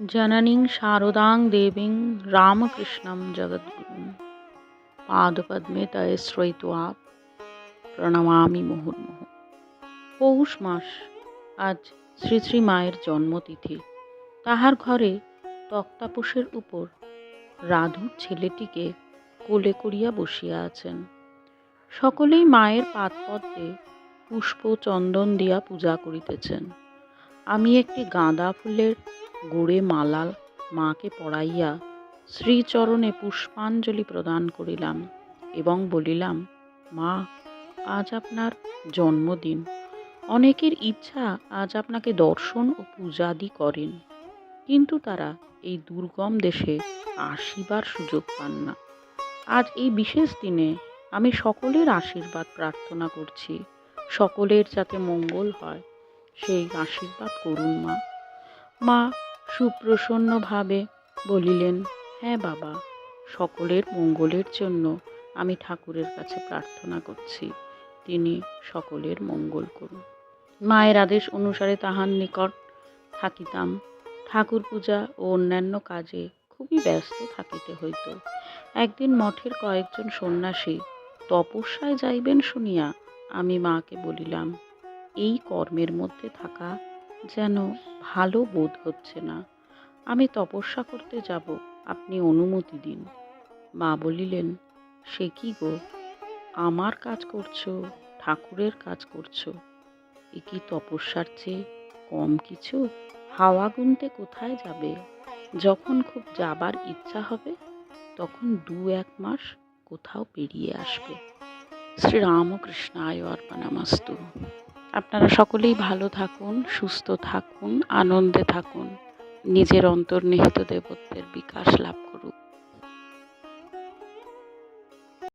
জননীং শারদাং দেবীং রামকৃষ্ণম জগদ্গুরু পাদপদ্মে তয় শ্রয়িত্বা প্রণমামি মুহুর্মুহ পৌষ মাস আজ শ্রী শ্রী মায়ের জন্মতিথি তাহার ঘরে তক্তাপোষের উপর রাধু ছেলেটিকে কোলে করিয়া বসিয়া আছেন। সকলেই মায়ের পাতপদ্মে পুষ্প চন্দন দিয়া পূজা করিতেছেন। আমি একটি গাঁদা ফুলের গোড়ে মালা মাকে পরাইয়া শ্রীচরণে পুষ্পাঞ্জলি প্রদান করিলাম এবং বলিলাম, মা, আজ আপনার জন্মদিন। অনেকের ইচ্ছা আজ আপনাকে দর্শন ও পূজাদি করেন। কিন্তু তারা এই দুর্গম দেশে আসিবার সুযোগ পান না। আজ এই বিশেষ দিনে আমি সকলের আশীর্বাদ প্রার্থনা করছি। সকলের যাতে মঙ্গল হয়, সেই আশীর্বাদ করুন মা। মা সুপ্রসন্নভাবে বলিলেন হ্যাঁ বাবা, সকলের মঙ্গলের জন্য আমি ঠাকুরের কাছে প্রার্থনা করছি। তিনি সকলের মঙ্গল করুন। মায়ের আদেশ অনুসারে তাহার নিকট থাকিতাম। ঠাকুর পূজা ও অন্যান্য কাজে খুবই ব্যস্ত থাকিতে হইত। একদিন মঠের কয়েকজন সন্ন্যাসী তপস্যায় যাইবেন শুনিয়া আমি মাকে বলিলাম, এই কর্মের মধ্যে থাকা যেন ভালো বোধ হচ্ছে না। আমি তপস্যা করতে যাব, আপনি অনুমতি দিন। মা বলিলেন, সে কি গো? আমার কাজ করছ, ঠাকুরের কাজ করছ? এ কি তপস্যার চেয়ে কম কিছু? হাওয়া গুনতে কোথায় যাবে? যখন খুব যাবার ইচ্ছা হবে, তখন দু এক মাস কোথাও পেরিয়ে আসবে। শ্রীরামকৃষ্ণ শ্রীরামকৃষ্ণায় অর্পণামস্তু। আপনারা সকলেই ভালো থাকুন সুস্থ থাকুন আনন্দে থাকুন। নিজের অন্তর্নিহিত দেবত্বের বিকাশ লাভ